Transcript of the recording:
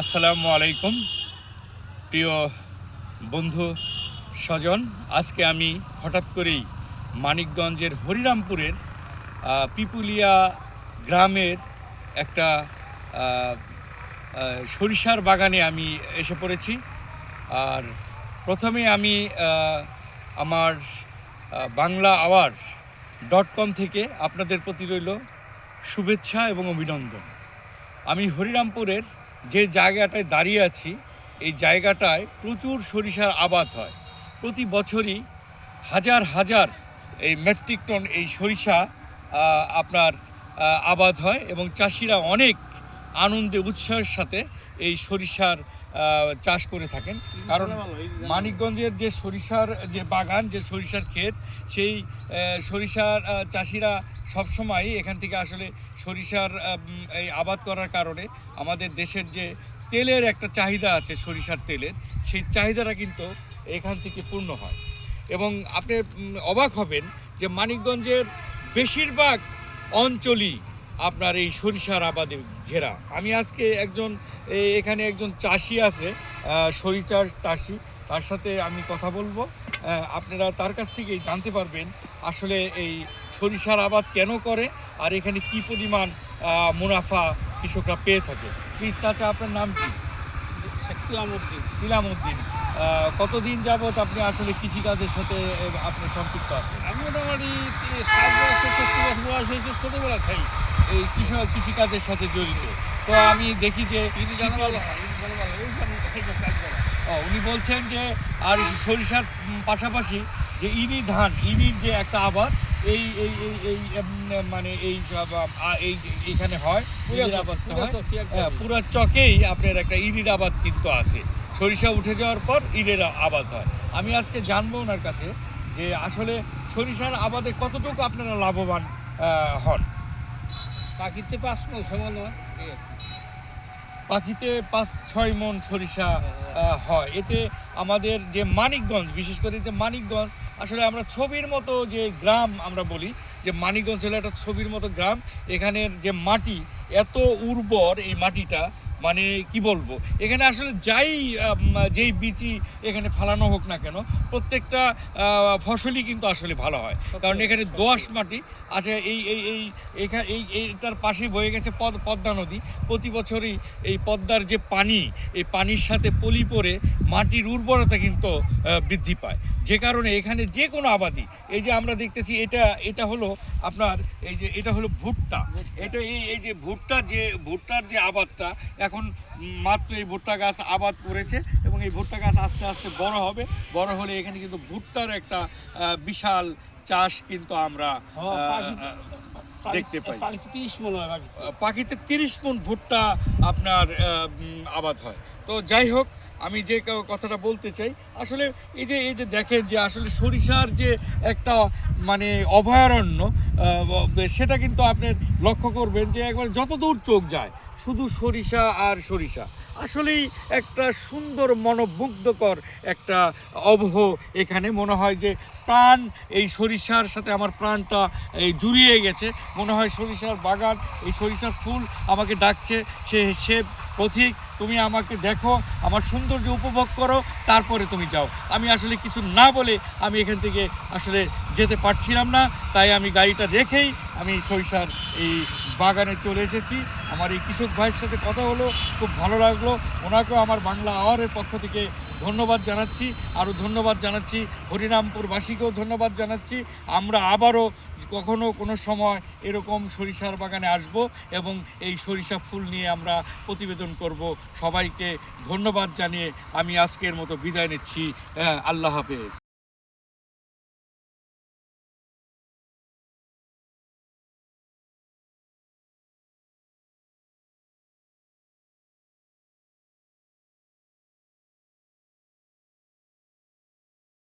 আসসালামু আলাইকুম, প্রিয় বন্ধু স্বজন। আজকে আমি হঠাৎ করেই মানিকগঞ্জের হরিরামপুরের পিপুলিয়া গ্রামের একটা সরিষার বাগানে আমি এসে পড়েছি। আর প্রথমে আমি আমার বাংলা আওয়ার ডট কম থেকে আপনাদের প্রতি রইল শুভেচ্ছা এবং অভিনন্দন। আমি হরিরামপুরের যে জায়গাটায় দাঁড়িয়ে আছি, এই জায়গাটায় প্রচুর সরিষার আবাদ হয়। প্রতি বছরই হাজার হাজার এই মেট্রিক টন এই সরিষা আপনার আবাদ হয় এবং চাষিরা অনেক আনন্দে, উৎসাহের সাথে এই সরিষার চাষ করে থাকেন। কারণ মানিকগঞ্জের যে সরিষার যে বাগান, যে সরিষার ক্ষেত, সেই সরিষার চাষিরা সবসময় এখান থেকে আসলে সরিষার এই আবাদ করার কারণে আমাদের দেশের যে তেলের একটা চাহিদা আছে সরিষার তেলের, সেই চাহিদাটা কিন্তু এখান থেকে পূর্ণ হয়। এবং আপনি অবাক হবেন যে মানিকগঞ্জের বেশিরভাগ অঞ্চলই আপনার এই সরিষার আবাদে ঘেরা। আমি আজকে একজন এখানে একজন চাষি আছে সরিষার চাষি। তার সাথে আমি কথা বলব। আপনারা তার কাছ থেকেই জানতে পারবেন আসলে এই সরিষার আবাদ কেন করে? আর এখানে কি পরিমাণ মুনাফা কৃষকরা পেয়ে থাকে? প্লিজ চাচা আপনার নাম কি? ইলামউদ্দিন আহ, কতদিন যাবৎ আপনি আসলে কৃষিকাজের সাথে আপনি সম্পৃক্ত আছেন? আমি মোটামুটি সাত বছর সত্তর বছর বয়স হয়েছে ছোটবেলা খাই এই কৃষক কৃষিকাজের সাথে জড়িত। তো আমি দেখি যে উনি বলছেন যে আর সরিষার পাশাপাশি যে ইনি ধান ইনির যে একটা আবাদ এই এই এই এই মানে এই সব, এই এইখানে হয় পুরা হয়। হ্যাঁ, চকেই আপনার একটা ইরির আবাদ কিন্তু আছে। সরিষা উঠে যাওয়ার পর ইরের আবাদ হয়। আমি আজকে জানব ওনার কাছে যে আসলে সরিষার আবাদে কতটুকু আপনারা লাভবান হন? পাখিতে পাঁচ মন সমান হয়। পাখিতে পাঁচ ছয় মন সরিষা হয় এতে আমাদের যে মানিকগঞ্জ বিশেষ করে যে মানিকগঞ্জ আসলে আমরা ছবির মতো যে গ্রাম আমরা বলি, যে মানিকগঞ্জ হলো একটা ছবির মতো গ্রাম, এখানের যে মাটি এত উর্বর এই মাটিটা মানে কি বলব? এখানে আসলে যাই যেই বীজই এখানে ফালানো হোক না কেন প্রত্যেকটা ফসলই কিন্তু আসলে ভালো হয়। কারণ এখানে দোআঁশ মাটি আছে এই এই এই এখানে এই এইটার পাশে বয়ে গেছে পদ পদ্মা নদী। প্রতি বছরই এই পদ্মার যে পানি এই পানির সাথে পলি পরে মাটির উর্বরতা কিন্তু বৃদ্ধি পায়। যে কারণে এখানে যে কোনো আবাদি এই যে আমরা দেখতেছি এটা এটা হলো আপনার এই যে এটা হলো ভুট্টা। এটা এই এই যে ভুট্টা যে ভুট্টার যে আবাদটা এখন মাত্র এই ভুট্টা গাছ আবাদ করেছে এবং এই ভুট্টা গাছ আস্তে আস্তে বড় হবে। বড় হলে এখানে কিন্তু ভুট্টার একটা বিশাল চাষ কিন্তু আমরা দেখতে পাই। পাখিতে তিরিশ মন ভুট্টা আপনার আবাদ হয়। তো যাই হোক আমি যে কথাটা বলতে চাই, আসলে এই যে এই যে দেখেন যে আসলে সরিষার যে একটা মানে অভয়ারণ্য সেটা কিন্তু আপনি লক্ষ্য করবেন যে একবার যত দূর চোখ যায়, শুধু সরিষা আর সরিষা। আসলেই একটা সুন্দর মনোমুগ্ধকর একটা অবহ এখানে। মনে হয় যে প্রাণ, এই সরিষার সাথে আমার প্রাণটা, এই জুড়িয়ে গেছে। মনে হয় সরিষার বাগান, এই সরিষার ফুল আমাকে ডাকছে। সে সে পথিক তুমি আমাকে দেখো, আমার সৌন্দর্য উপভোগ করো, তারপরে তুমি যাও। আমি আসলে কিছু না বলে আমি এখান থেকে আসলে যেতে পারছিলাম না, তাই আমি গাড়িটা রেখেই আমি সরিষার এই বাগানে চলে এসেছি। আমার এই কৃষক ভাইয়ের সাথে কথা হলো, খুব ভালো লাগল। ওনাকেও আমার বাংলা আওয়ারের পক্ষ থেকে ধন্যবাদ জানাচ্ছি, আরও ধন্যবাদ জানাচ্ছি, হরিরামপুরবাসীকেও ধন্যবাদ জানাচ্ছি। আমরা আবারও কখনো কোনো সময় এরকম সরিষার বাগানে আসব এবং এই সরিষা ফুল নিয়ে আমরা প্রতিবেদন করব। সবাইকে ধন্যবাদ জানিয়ে আমি আজকের মতো বিদায় নিচ্ছি। আল্লাহ হাফেজ।